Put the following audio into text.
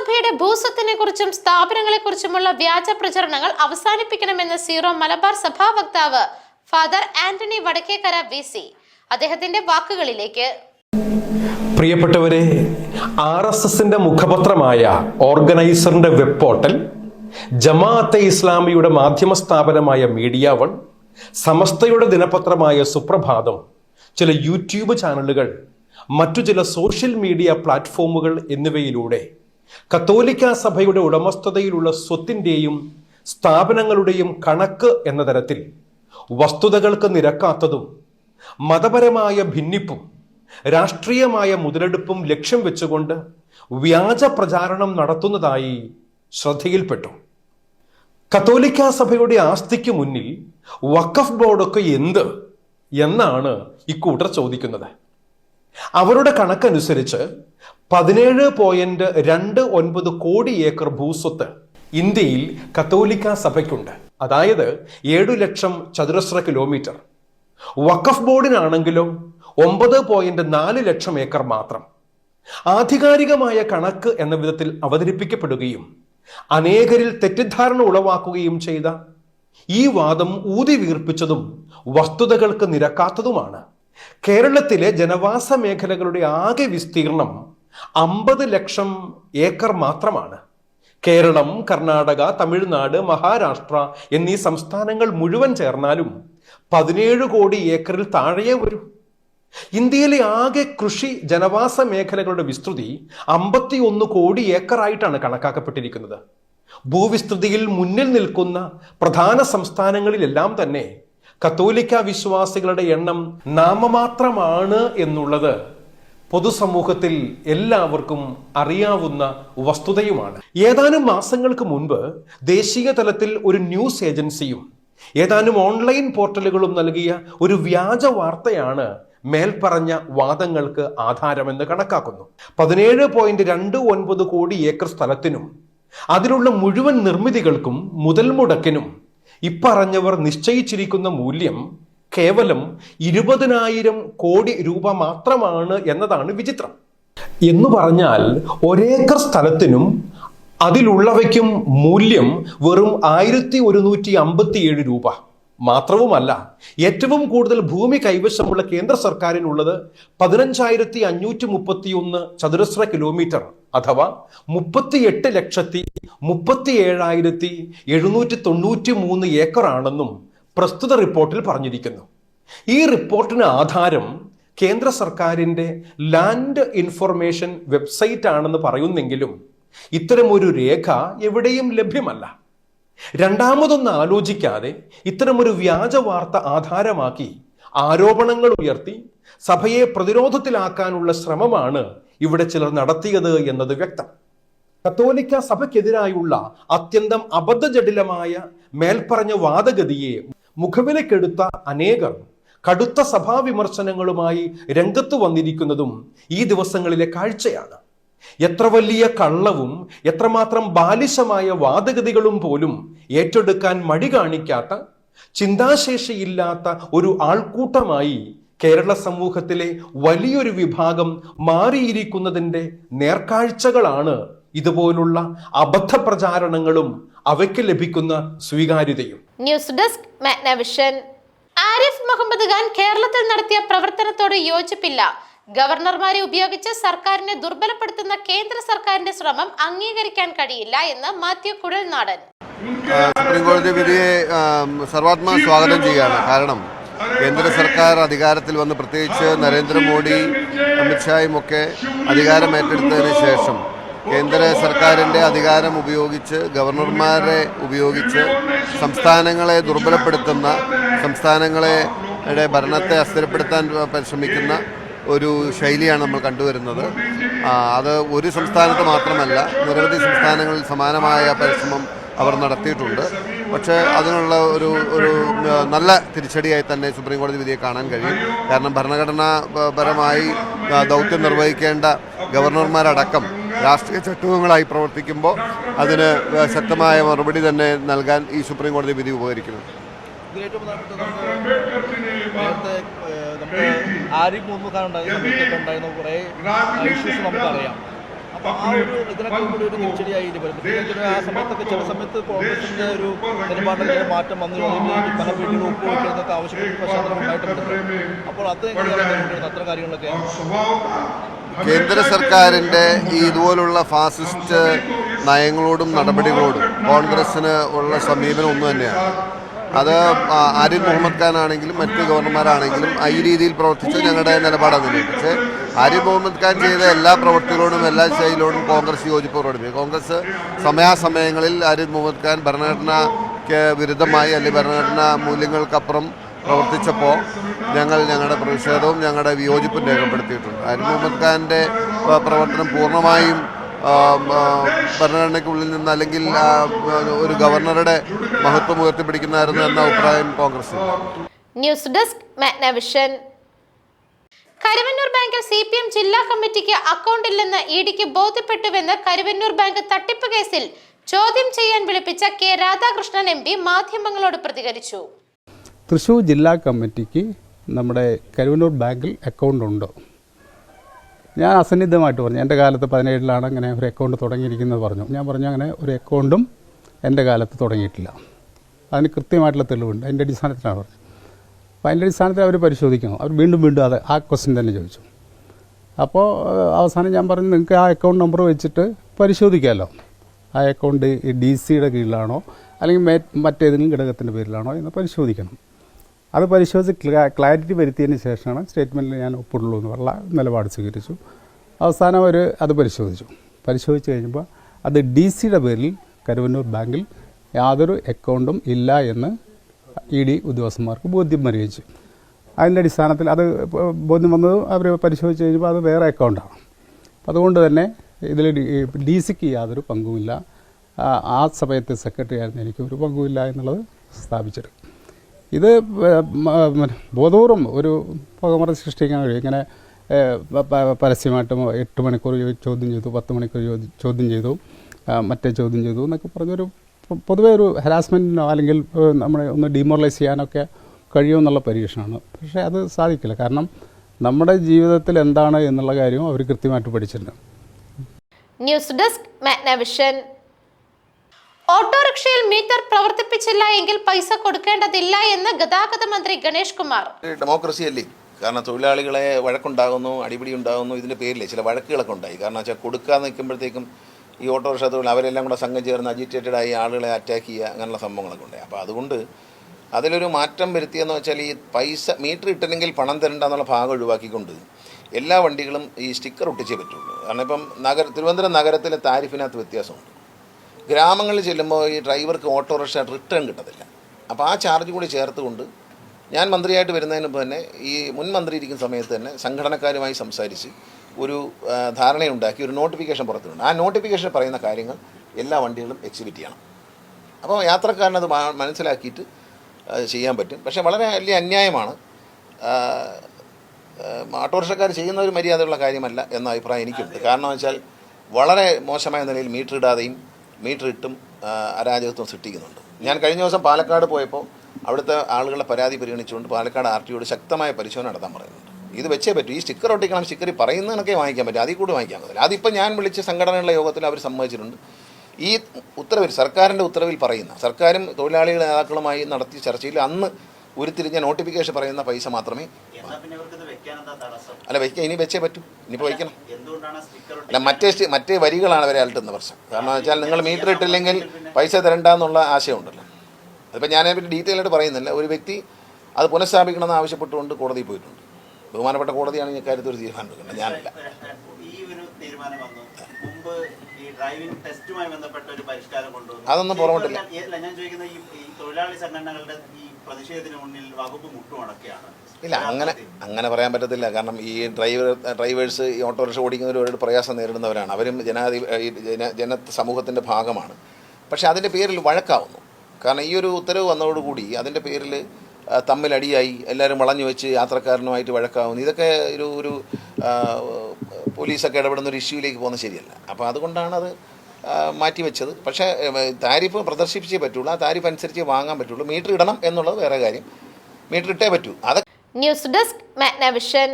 സഭയുടെ ഭൂസ്വത്തിനെ കുറിച്ചും സ്ഥാപനങ്ങളെ കുറിച്ചുമുള്ള വ്യാജ പ്രചരണങ്ങൾ അവസാനിപ്പിക്കണമെന്ന് സീറോ മലബാർ സഭാ വക്താവ് father Antony Vadakkekara V C. അദ്ദേഹത്തിന്റെ വാക്കുകളിലേക്ക്. പ്രിയപ്പെട്ടവരെ ആർ എസ് എസിന്റെ മുഖപത്രമായ ഓർഗനൈസറിന്റെ വെബ് പോർട്ടൽ ജമാഅത്തെ ഇസ്ലാമിയുടെ മാധ്യമ സ്ഥാപനമായ മീഡിയ വൺ സമസ്തയുടെ ദിനപത്രമായ സുപ്രഭാതം ചില യൂട്യൂബ് ചാനലുകൾ മറ്റു ചില സോഷ്യൽ മീഡിയ പ്ലാറ്റ്ഫോമുകൾ എന്നിവയിലൂടെ കത്തോലിക്ക സഭയുടെ ഉടമസ്ഥതയിലുള്ള സ്വത്തിന്റെയും സ്ഥാപനങ്ങളുടെയും കണക്ക് എന്ന തരത്തിൽ വസ്തുതകൾക്ക് നിരക്കാത്തതും മതപരമായ ഭിന്നിപ്പും രാഷ്ട്രീയമായ മുതലെടുപ്പും ലക്ഷ്യം വെച്ചുകൊണ്ട് വ്യാജ പ്രചാരണം നടത്തുന്നതായി ശ്രദ്ധയിൽപ്പെട്ടു. കത്തോലിക്ക സഭയുടെ ആസ്തിക്ക് മുന്നിൽ വഖഫ് ബോർഡൊക്കെ എന്ത് എന്നാണ് ഇക്കൂട്ടർ ചോദിക്കുന്നത്. അവരുടെ കണക്കനുസരിച്ച് പതിനേഴ് പോയിന്റ് രണ്ട് ഒൻപത് കോടി ഏക്കർ ഭൂസ്വത്ത് ഇന്ത്യയിൽ കത്തോലിക്ക സഭയ്ക്കുണ്ട്. അതായത് ഏഴു ലക്ഷം ചതുരശ്ര കിലോമീറ്റർ. വഖഫ് ബോർഡിനാണെങ്കിലോ ഒമ്പത് പോയിന്റ് നാല് ലക്ഷം ഏക്കർ മാത്രം. ആധികാരികമായ കണക്ക് എന്ന വിധത്തിൽ അവതരിപ്പിക്കപ്പെടുകയും അനേകരിൽ തെറ്റിദ്ധാരണ ഉളവാക്കുകയും ചെയ്ത ഈ വാദം ഊതി വീർപ്പിച്ചതും വസ്തുതകൾക്ക് നിരക്കാത്തതുമാണ്. കേരളത്തിലെ ജനവാസ മേഖലകളുടെ ആകെ വിസ്തീർണം അമ്പത് ലക്ഷം ഏക്കർ മാത്രമാണ്. കേരളം കർണാടക തമിഴ്നാട് മഹാരാഷ്ട്ര എന്നീ സംസ്ഥാനങ്ങൾ മുഴുവൻ ചേർന്നാലും പതിനേഴ് കോടി ഏക്കറിൽ താഴെയേ വരൂ. ഇന്ത്യയിലെ ആകെ കൃഷി ജനവാസ മേഖലകളുടെ വിസ്തൃതി അമ്പത്തിയൊന്ന് കോടി ഏക്കറായിട്ടാണ് കണക്കാക്കപ്പെട്ടിരിക്കുന്നത്. ഭൂവിസ്തൃതിയിൽ മുന്നിൽ നിൽക്കുന്ന പ്രധാന സംസ്ഥാനങ്ങളിലെല്ലാം തന്നെ കത്തോലിക്ക വിശ്വാസികളുടെ എണ്ണം നാമമാത്രമാണ് എന്നുള്ളത് പൊതുസമൂഹത്തിൽ എല്ലാവർക്കും അറിയാവുന്ന വസ്തുതയുമാണ്. ഏതാനും മാസങ്ങൾക്ക് മുൻപ് ദേശീയ തലത്തിൽ ഒരു ന്യൂസ് ഏജൻസിയും ഏതാനും ഓൺലൈൻ പോർട്ടലുകളും നൽകിയ ഒരു വ്യാജ വാർത്തയാണ് മേൽപ്പറഞ്ഞ വാദങ്ങൾക്ക് ആധാരമെന്ന് കണക്കാക്കുന്നു. പതിനേഴ് പോയിന്റ് രണ്ട് ഒൻപത് കോടി ഏക്കർ സ്ഥലത്തിനും അതിലുള്ള മുഴുവൻ നിർമ്മിതികൾക്കും മുതൽ മുടക്കിനും ഇപ്പറഞ്ഞവർ നിശ്ചയിച്ചിരിക്കുന്ന മൂല്യം കേവലം ഇരുപതിനായിരം കോടി രൂപ മാത്രമാണ് എന്നതാണ് വിചിത്രം. എന്ന് പറഞ്ഞാൽ ഒരേക്കർ സ്ഥലത്തിനും അതിലുള്ളവയ്ക്കും മൂല്യം വെറും ആയിരത്തി ഒരുന്നൂറ്റി അമ്പത്തിയേഴ് രൂപ. മാത്രവുമല്ല ഏറ്റവും കൂടുതൽ ഭൂമി കൈവശമുള്ള കേന്ദ്ര സർക്കാരിനുള്ളത് പതിനഞ്ചായിരത്തി അഞ്ഞൂറ്റി മുപ്പത്തിയൊന്ന് ചതുരശ്ര കിലോമീറ്റർ അഥവാ മുപ്പത്തിയെട്ട് ലക്ഷത്തി മുപ്പത്തി ഏഴായിരത്തി എഴുന്നൂറ്റി തൊണ്ണൂറ്റി മൂന്ന് ഏക്കറാണെന്നും പ്രസ്തുത റിപ്പോർട്ടിൽ പറഞ്ഞിരിക്കുന്നു. ഈ റിപ്പോർട്ടിന് ആധാരം കേന്ദ്ര സർക്കാരിന്റെ ലാൻഡ് ഇൻഫർമേഷൻ വെബ്സൈറ്റ് ആണെന്ന് പറയുന്നെങ്കിലും ഇത്തരമൊരു രേഖ എവിടെയും ലഭ്യമല്ല. രണ്ടാമതൊന്ന് ആലോചിക്കാതെ ഇത്തരമൊരു വ്യാജ വാർത്ത ആധാരമാക്കി ആരോപണങ്ങൾ ഉയർത്തി സഭയെ പ്രതിരോധത്തിലാക്കാനുള്ള ശ്രമമാണ് ഇവിടെ ചിലർ നടത്തിയത് എന്നത് വ്യക്തം. കത്തോലിക്ക സഭയ്ക്കെതിരായുള്ള അത്യന്തം അബദ്ധജടിലമായ മേൽപ്പറഞ്ഞ വാദഗതിയെ മുഖവിലക്കെടുത്ത അനേകർ കടുത്ത സഭാവിമർശനങ്ങളുമായി രംഗത്ത് വന്നിരിക്കുന്നതും ഈ ദിവസങ്ങളിലെ കാഴ്ചയാണ്. എത്ര വലിയ കള്ളവും എത്രമാത്രം ബാലിശമായ വാദഗതികളും പോലും ഏറ്റെടുക്കാൻ മടി കാണിക്കാത്ത ചിന്താശേഷിയില്ലാത്ത ഒരു ആൾക്കൂട്ടമായി കേരള സമൂഹത്തിലെ വലിയൊരു വിഭാഗം മാറിയിരിക്കുന്നതിന്റെ നേർക്കാഴ്ചകളാണ് ഇതുപോലുള്ള അബദ്ധ പ്രചാരണങ്ങളും അവയ്ക്ക് ലഭിക്കുന്ന സ്വീകാര്യതയും. ന്യൂസ് ഡെസ്ക് ആരിഫ് മുഹമ്മദ് ഖാൻ കേരളത്തിൽ നടത്തിയ പ്രവർത്തനത്തോട് യോജിപ്പില്ല. ഗവർണർമാരെ ഉപയോഗിച്ച് സർക്കാരിനെ ദുർബലപ്പെടുത്തുന്ന കേന്ദ്ര സർക്കാരിന്റെ ശ്രമം അംഗീകരിക്കാൻ കഴിയില്ല എന്ന് മാത്യു കുഴൽനാടൻ. സുപ്രീം കോടതി വിധിയെ സർവാത്മാ സ്വാഗതം ചെയ്യുകയാണ്. കാരണം കേന്ദ്ര സർക്കാർ അധികാരത്തിൽ വന്ന് പ്രത്യേകിച്ച് നരേന്ദ്രമോദി അമിത്ഷായും ഒക്കെ അധികാരം ഏറ്റെടുത്തതിന് ശേഷം കേന്ദ്ര സർക്കാരിന്റെ അധികാരം ഉപയോഗിച്ച് ഗവർണർമാരെ ഉപയോഗിച്ച് സംസ്ഥാനങ്ങളെ ദുർബലപ്പെടുത്തുന്ന സംസ്ഥാനങ്ങളെ ഭരണത്തെ അസ്ഥിരപ്പെടുത്താൻ പരിശ്രമിക്കുന്ന ഒരു ശൈലിയാണ് നമ്മൾ കണ്ടുവരുന്നത്. അത് ഒരു സംസ്ഥാനത്ത് മാത്രമല്ല നിരവധി സംസ്ഥാനങ്ങളിൽ സമാനമായ പരിശ്രമം അവർ നടത്തിയിട്ടുണ്ട്. പക്ഷേ അതിനുള്ള ഒരു ഒരു നല്ല തിരിച്ചടിയായി തന്നെ സുപ്രീം കോടതി വിധിയെ കാണാൻ കഴിയും. കാരണം ഭരണഘടനാപരമായി ദൗത്യം നിർവഹിക്കേണ്ട ഗവർണർമാരടക്കം രാഷ്ട്രീയ ചട്ടുകങ്ങളായി പ്രവർത്തിക്കുമ്പോൾ അതിന് ശക്തമായ മറുപടി തന്നെ നൽകാൻ ഈ സുപ്രീം കോടതി വിധി ഉപകരിക്കുന്നു. നമുക്ക് മുഹമ്മദ് ഖാൻ ഉണ്ടായിരുന്ന കുറേ ഇഷ്യൂസ് നമുക്കറിയാം അപ്പോൾ ആ ഒരു ഇതിനൊക്കെ കൂടി ഒരു തിരിച്ചടിയായിട്ട് വരും പ്രത്യേകിച്ച് ഒരു ആ സമയത്തൊക്കെ ചില സമയത്ത് കോൺഗ്രസിന്റെ ഒരു നിലപാടിൽ മാറ്റം വന്നു. പല വീട്ടിലും ഒപ്പുവെക്കുന്നതൊക്കെ ആവശ്യപ്പെട്ട പശ്ചാത്തലം ഉണ്ടായിട്ടുണ്ട്. അപ്പോൾ അത് എങ്ങനെയാണ് അത്ര കാര്യങ്ങളൊക്കെ. കേന്ദ്ര സർക്കാരിന്റെ ഈ ഇതുപോലുള്ള ഫാസിസ്റ്റ് നയങ്ങളോടും നടപടികളോടും കോൺഗ്രസ്സിന് ഉള്ള സമീപനം ഒന്നു തന്നെയാണ്. അത് ആ, ആരിഫ് മുഹമ്മദ് ഖാൻ ആണെങ്കിലും മറ്റ് ഗവർണർമാരാണെങ്കിലും ഈ രീതിയിൽ പ്രവർത്തിച്ച് ഞങ്ങളുടെ നിലപാട് പക്ഷേ ആരിഫ് മുഹമ്മദ് ഖാൻ ചെയ്ത എല്ലാ പ്രവൃത്തികളോടും എല്ലാ ശൈലിയോടും കോൺഗ്രസ് യോജിപ്പ് പ്രകടിപ്പിക്കും. കോൺഗ്രസ് സമയാസമയങ്ങളിൽ ആരിഫ് മുഹമ്മദ് ഖാൻ ഭരണഘടനയ്ക്ക് വിരുദ്ധമായി അല്ലെങ്കിൽ ഭരണഘടനാ മൂല്യങ്ങൾക്കപ്പുറം പ്രവർത്തിച്ചപ്പോൾ ഞങ്ങൾ ഞങ്ങളുടെ പ്രതിഷേധവും ഞങ്ങളുടെ വിയോജിപ്പും രേഖപ്പെടുത്തിയിട്ടുണ്ട്. ആരിഫ് മുഹമ്മദ് ഖാന്റെ പ്രവർത്തനം പൂർണമായും ഭരണഘടനയ്ക്കുള്ളിൽ നിന്ന് അല്ലെങ്കിൽ ഒരു ഗവർണറുടെ മഹത്വം ഉയർത്തിപ്പിടിക്കുന്നതായിരുന്നു എന്ന അഭിപ്രായം Congress news desk Magnavision. Karuvannur ബാങ്കിൽ സി പി എം ജില്ലാ കമ്മിറ്റിക്ക് അക്കൗണ്ട് ഇല്ലെന്ന് ഇ ഡിക്ക് ബോധ്യപ്പെട്ടുവെന്ന് കരുവന്നൂർ ബാങ്ക് തട്ടിപ്പ് കേസിൽ ചോദ്യം ചെയ്യാൻ വിളിപ്പിച്ച കെ രാധാകൃഷ്ണൻ എം പി മാധ്യമങ്ങളോട് പ്രതികരിച്ചു. തൃശൂർ ജില്ലാ കമ്മിറ്റിക്ക് നമ്മുടെ കരുവന്നൂർ ബാങ്കിൽ അക്കൗണ്ട് ഉണ്ടോ. ഞാൻ അസന്നിഗ്ധമായിട്ട് പറഞ്ഞു. എന്റെ കാലത്ത് പതിനേഴിലാണ് അങ്ങനെ ഒരു അക്കൗണ്ട് തുടങ്ങിയിരിക്കുന്നത് പറഞ്ഞു. ഞാൻ പറഞ്ഞു അങ്ങനെ ഒരു അക്കൗണ്ടും എന്റെ കാലത്ത് തുടങ്ങിയിട്ടില്ല. അതിന് കൃത്യമായിട്ടുള്ള തെളിവുണ്ട്. അതിന്റെ അടിസ്ഥാനത്തിലാണ് പറഞ്ഞത്. അപ്പോൾ അതിന്റെ അടിസ്ഥാനത്തിൽ അവർ പരിശോധിക്കണം അവർ വീണ്ടും വീണ്ടും അത് ആ ക്വസ്റ്റ്യൻ തന്നെ ചോദിച്ചു. അപ്പോൾ അവസാനം ഞാൻ പറഞ്ഞു നിങ്ങൾക്ക് ആ അക്കൗണ്ട് നമ്പർ വെച്ചിട്ട് പരിശോധിക്കാമല്ലോ ആ അക്കൗണ്ട് ഡി സിയുടെ കീഴിലാണോ അല്ലെങ്കിൽ മറ്റേതെങ്കിലും ഘടകത്തിന്റെ പേരിലാണോ എന്ന് പരിശോധിക്കണം. അത് പരിശോധിച്ച് ക്ലാ- ക്ലാരിറ്റി വരുത്തിയതിന് ശേഷമാണ് സ്റ്റേറ്റ്മെന്റിൽ ഞാൻ ഒപ്പിടുള്ളൂ എന്നുള്ള നിലപാട് സ്വീകരിച്ചു. അവസാനം അവർ അത് പരിശോധിച്ചു. പരിശോധിച്ച് കഴിഞ്ഞപ്പോൾ അത് ഡി സിയുടെ പേരിൽ കരുവന്നൂർ ബാങ്കിൽ യാതൊരു അക്കൗണ്ടും ഇല്ല എന്ന് ഇ ഡി ഉദ്യോഗസ്ഥന്മാർക്ക് ബോധ്യം അറിയിച്ചു. അതിന്റെ അടിസ്ഥാനത്തിൽ അത് ബോധ്യം വന്നത് അവർ പരിശോധിച്ച് കഴിഞ്ഞപ്പോൾ അത് വേറെ അക്കൗണ്ടാണ്. അതുകൊണ്ട് തന്നെ ഇതിൽ ഡി സിക്ക് യാതൊരു പങ്കുമില്ല. ആ, സമയത്ത് സെക്രട്ടറി ആയിരുന്നു എനിക്ക് ഒരു പങ്കുമില്ല എന്നുള്ളത് സ്ഥാപിച്ചെടുക്കും ഇത് ബോധപൂർവം ഒരു പുകമറ സൃഷ്ടിക്കാൻ കഴിയും. ഇങ്ങനെ പരസ്യമായിട്ട് എട്ട് മണിക്കൂർ ചോദ്യം ചെയ്തു പത്ത് മണിക്കൂർ ചോദ്യം- ചെയ്തു മറ്റേ ചോദ്യം ചെയ്തു എന്നൊക്കെ പറഞ്ഞൊരു പൊതുവേ ഒരു ഹരാസ്മെന്റിനോ അല്ലെങ്കിൽ നമ്മളെ ഒന്ന് ഡീമോറലൈസ് ചെയ്യാനൊക്കെ കഴിയുമെന്നുള്ള പരീക്ഷണമാണ്. പക്ഷേ അത് സാധിക്കില്ല. കാരണം നമ്മുടെ ജീവിതത്തിൽ എന്താണ് എന്നുള്ള കാര്യം അവർ കൃത്യമായിട്ട് പഠിച്ചിട്ടുണ്ട്. ന്യൂസ് ഡെസ്ക് മാഗ്നവിഷൻ ഓട്ടോറിക്ഷയിൽ മീറ്റർ പ്രവർത്തിപ്പിച്ചില്ല എങ്കിൽ പൈസ കൊടുക്കേണ്ടതില്ല എന്ന് ഗതാഗത മന്ത്രി ഗണേഷ് കുമാർ. ഡെമോക്രസി അല്ലേ കാരണം തൊഴിലാളികളെ വഴക്കുണ്ടാകുന്നു അടിപിടി ഉണ്ടാകുന്നു ഇതിന്റെ പേരിൽ ചില വഴക്കുകളൊക്കെ ഉണ്ടായി. കാരണം വെച്ചാൽ കൊടുക്കാതെ നിൽക്കുമ്പോഴത്തേക്കും ഈ ഓട്ടോറിക്ഷ തൊഴിൽ അവരെല്ലാം കൂടെ സംഘം ചേർന്ന് അജിറ്റേറ്റഡ് ആയി ആളുകളെ അറ്റാക്ക് ചെയ്യുക അങ്ങനെയുള്ള സംഭവങ്ങളൊക്കെ ഉണ്ടായി. അപ്പോൾ അതുകൊണ്ട് അതിലൊരു മാറ്റം വരുത്തിയെന്ന് വെച്ചാൽ ഈ പൈസ മീറ്റർ ഇട്ടില്ലെങ്കിൽ പണം തരണ്ട എന്നുള്ള ഭാഗം ഒഴിവാക്കിക്കൊണ്ട് എല്ലാ വണ്ടികളും ഈ സ്റ്റിക്കർ ഒട്ടിച്ചേ പറ്റുള്ളൂ. കാരണം ഇപ്പം നഗര തിരുവനന്തപുരം നഗരത്തിലെ താരിഫിനകത്ത് വ്യത്യാസമുണ്ട്. ഗ്രാമങ്ങളിൽ ചെല്ലുമ്പോൾ ഈ ഡ്രൈവർക്ക് ഓട്ടോറിക്ഷ റിട്ടേൺ കിട്ടത്തില്ല. അപ്പോൾ ആ ചാർജ് കൂടി ചേർത്തുകൊണ്ട് ഞാൻ മന്ത്രിയായിട്ട് വരുന്നതിന് മുമ്പ് തന്നെ ഈ മുൻ മന്ത്രി ഇരിക്കുന്ന സമയത്ത് തന്നെ സംഘടനക്കാരുമായി സംസാരിച്ച് ഒരു ധാരണയുണ്ടാക്കി ഒരു നോട്ടിഫിക്കേഷൻ പുറത്തുണ്ട് ആ നോട്ടിഫിക്കേഷൻ പറയുന്ന കാര്യങ്ങൾ എല്ലാ വണ്ടികളും എക്സിബിറ്റ് ചെയ്യണം. അപ്പോൾ യാത്രക്കാരനത് മനസ്സിലാക്കിയിട്ട് ചെയ്യാൻ പറ്റും. പക്ഷേ വളരെ വലിയ അന്യായമാണ്. ഓട്ടോറിക്ഷക്കാർ ചെയ്യുന്ന ഒരു മര്യാദയുള്ള കാര്യമല്ല എന്ന അഭിപ്രായം എനിക്കുണ്ട്. കാരണം വെച്ചാൽ വളരെ മോശമായ നിലയിൽ മീറ്റർ ഇടാതെയും മീറ്റർ ഇട്ടും അരാജകത്വം സൃഷ്ടിക്കുന്നുണ്ട്. ഞാൻ കഴിഞ്ഞ ദിവസം പാലക്കാട് പോയപ്പോൾ അവിടുത്തെ ആളുകളെ പരാതി പരിഗണിച്ചുകൊണ്ട് പാലക്കാട് ആർ ടിയോട് ശക്തമായ പരിശോധന നടത്താൻ പറയുന്നുണ്ട്. ഇത് വെച്ചേ പറ്റൂ. ഈ സ്റ്റിക്കർ ഒട്ടിക്കണം സ്റ്റിക്കർ പറയുന്ന കണക്കെ വാങ്ങിക്കാൻ പറ്റും അതിൽ കൂടി വാങ്ങിക്കാൻ പറ്റില്ല അതിപ്പോൾ ഞാൻ വിളിച്ച സംഘടനകളുടെ യോഗത്തിൽ അവർ സമ്മതിച്ചിട്ടുണ്ട്. ഈ ഉത്തരവിൽ സർക്കാരിന്റെ ഉത്തരവിൽ പറയുന്ന സർക്കാരും തൊഴിലാളികളുടെ നേതാക്കളുമായി നടത്തിയ ചർച്ചയിൽ അന്ന് ഉരുത്തിരിഞ്ഞ നോട്ടിഫിക്കേഷൻ പറയുന്ന പൈസ മാത്രമേ അല്ല വയ്ക്കാൻ ഇനി വെച്ചേ പറ്റൂ. ഇനിയിപ്പോൾ വയ്ക്കണം അല്ല മറ്റേ മറ്റേ വരികളാണ് അവരെ അലട്ടുന്ന പ്രശ്നം. കാരണം വെച്ചാൽ നിങ്ങൾ മീറ്റർ ഇട്ടില്ലെങ്കിൽ പൈസ തരണ്ടെന്നുള്ള ആശയമുണ്ടല്ലോ. അതിപ്പോൾ ഞാൻ അതിനെപ്പറ്റി ഡീറ്റെയിൽ ആയിട്ട് പറയുന്നില്ല. ഒരു വ്യക്തി അത് പുനഃസ്ഥാപിക്കണമെന്ന് ആവശ്യപ്പെട്ടുകൊണ്ട് കോടതിയിൽ പോയിട്ടുണ്ട്. ബഹുമാനപ്പെട്ട കോടതിയാണ് ഈ കാര്യത്തിൽ ഒരു തീരുമാനം എടുക്കുന്നത്. ഞാനല്ല. മുമ്പ് ഈ ഡ്രൈവിംഗ് ടെസ്റ്റുമായി ബന്ധപ്പെട്ട ഒരു പരിഷ്കാരം കൊണ്ടുവന്നു. അതൊന്നും പുറകോട്ടില്ല. ഞാൻ ചോദിക്കുന്നത് ഈ തൊഴിലാളി സംഘടനകളുടെ ഈ പ്രതിഷേധത്തിന് മുന്നിൽ വകുപ്പ് മുട്ടുമടക്കുകയാണ് ഇല്ല അങ്ങനെ അങ്ങനെ പറയാൻ പറ്റത്തില്ല. കാരണം ഈ ഡ്രൈവർ ഡ്രൈവേഴ്സ് ഈ ഓട്ടോറിക്ഷ ഓടിക്കുന്നവർ ഒരുപാട് പ്രയാസം നേരിടുന്നവരാണ്. അവരും ജനാധി ജന ജന സമൂഹത്തിന്റെ ഭാഗമാണ്. പക്ഷേ അതിന്റെ പേരിൽ വഴക്കാവുന്നു. കാരണം ഈ ഒരു ഉത്തരവ് വന്നതോടുകൂടി അതിന്റെ പേരിൽ തമ്മിലടിയായി എല്ലാവരും വളഞ്ഞു വെച്ച് യാത്രക്കാരനുമായിട്ട് വഴക്കാവുന്നു. ഇതൊക്കെ ഒരു ഒരു പോലീസൊക്കെ ഇടപെടുന്ന ഒരു ഇഷ്യൂയിലേക്ക് പോകുന്നത് ശരിയല്ല. അപ്പോൾ അതുകൊണ്ടാണ് അത് മാറ്റി മാറ്റിവെച്ചത് പക്ഷേ താരിഫ് പ്രദർശിപ്പിച്ചേ പറ്റുള്ളൂ. ആ താരിഫ് അനുസരിച്ച് വാങ്ങാൻ പറ്റുള്ളൂ. മീറ്റർ ഇടണം എന്നുള്ളത് വേറെ കാര്യം. മീറ്റർ ഇട്ടേ പറ്റൂ. അത് ന്യൂസ് ഡെസ്ക് മാഗ്നവിഷൻ.